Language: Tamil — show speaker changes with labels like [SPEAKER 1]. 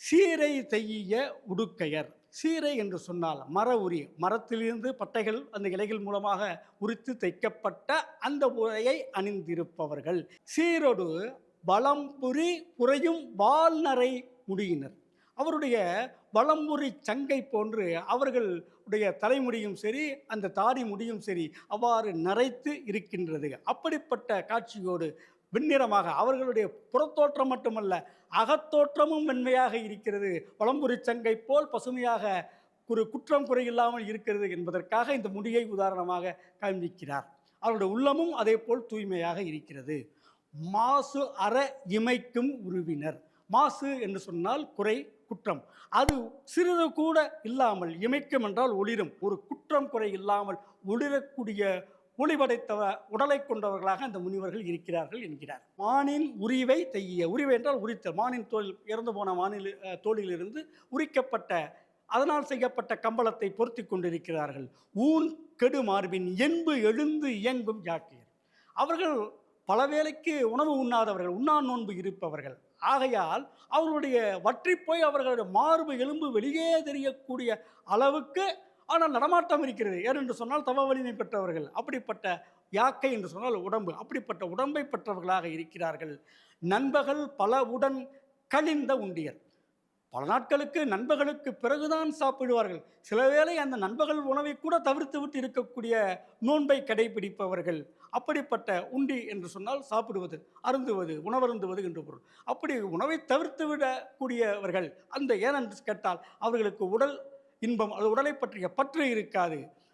[SPEAKER 1] சீரை செய்ய உடுக்கையர். சீரை என்று சொன்னால் மர உரி மரத்திலிருந்து பட்டைகள் அந்த இலைகள் மூலமாக உரித்து தைக்கப்பட்ட அந்த உரையை அணிந்திருப்பவர்கள். சீரொடு வளம்புரி புரையும் வால்நரை முடியினர். அவருடைய வளம்புரி சங்கை போன்று அவர்களுடைய தலைமுடியும் சரி அந்த தாடி முடியும் சரி அவ்வாறு நரைத்து இருக்கின்றது. அப்படிப்பட்ட காட்சியோடு வெண்ணிறமாக அவர்களுடைய புறத்தோற்றம் மட்டுமல்ல அகத்தோற்றமும் வெண்மையாக இருக்கிறது. வளம்புரி சங்கை போல் பசுமையாக ஒரு குற்றம் குறையில்லாமல் இருக்கிறது என்பதற்காக இந்த முடியை உதாரணமாக காண்பிக்கிறார். அவருடைய உள்ளமும் அதே போல் தூய்மையாக இருக்கிறது. மாசு அற இமைக்கும் உருவினர். மாசு என்று சொன்னால் குறை குற்றம். அது சிறிது கூட இல்லாமல் இமைக்கும் என்றால் ஒளிரும். ஒரு குற்றம் குறை இல்லாமல் ஒளிரக்கூடிய ஒளி உடலை கொண்டவர்களாக அந்த முனிவர்கள் இருக்கிறார்கள் என்கிறார். மானின் உரிவை தைய உரிவை என்றால் உரித்தல். மானின் தோல் இறந்து போன மானில் தோளிலிருந்து உரிக்கப்பட்ட அதனால் செய்யப்பட்ட கம்பளத்தை பொருத்தி கொண்டிருக்கிறார்கள். ஊன் கெடு மார்பின் என்பு எழுந்து இயங்கும் யாக்கையர் அவர்கள் பல வேளைக்கு உணவு உண்ணாதவர்கள் உண்ணா நோன்பு இருப்பவர்கள். ஆகையால் அவர்களுடைய வற்றி போய் அவர்களுடைய மார்பு எலும்பு வெளியே தெரியக்கூடிய அளவுக்கு ஆனால் நடமாட்டம் இருக்கிறது. ஏனென்று சொன்னால் தவ வலிமை பெற்றவர்கள். அப்படிப்பட்ட யாக்கை என்று சொன்னால் உடம்பு. அப்படிப்பட்ட உடம்பை பெற்றவர்களாக இருக்கிறார்கள். நண்பகல் பல உடன் கழிந்த உண்டியர். பல நாட்களுக்கு நண்பர்களுக்கு பிறகுதான் சாப்பிடுவார்கள். சில வேளை அந்த நண்பர்கள் உணவை கூட தவிர்த்து விட்டு இருக்கக்கூடிய நோன்பை கடைபிடிப்பவர்கள். அப்படிப்பட்ட உண்டி என்று சொன்னால் சாப்பிடுவது அருந்துவது உணவருந்துவது என்று பொருள். அப்படி உணவை தவிர்த்து விடக்கூடியவர்கள். அந்த ஏனென்று கேட்டால் அவர்களுக்கு உடல் இன்பம் அது உடலை பற்றிய பற்று இருக்காது.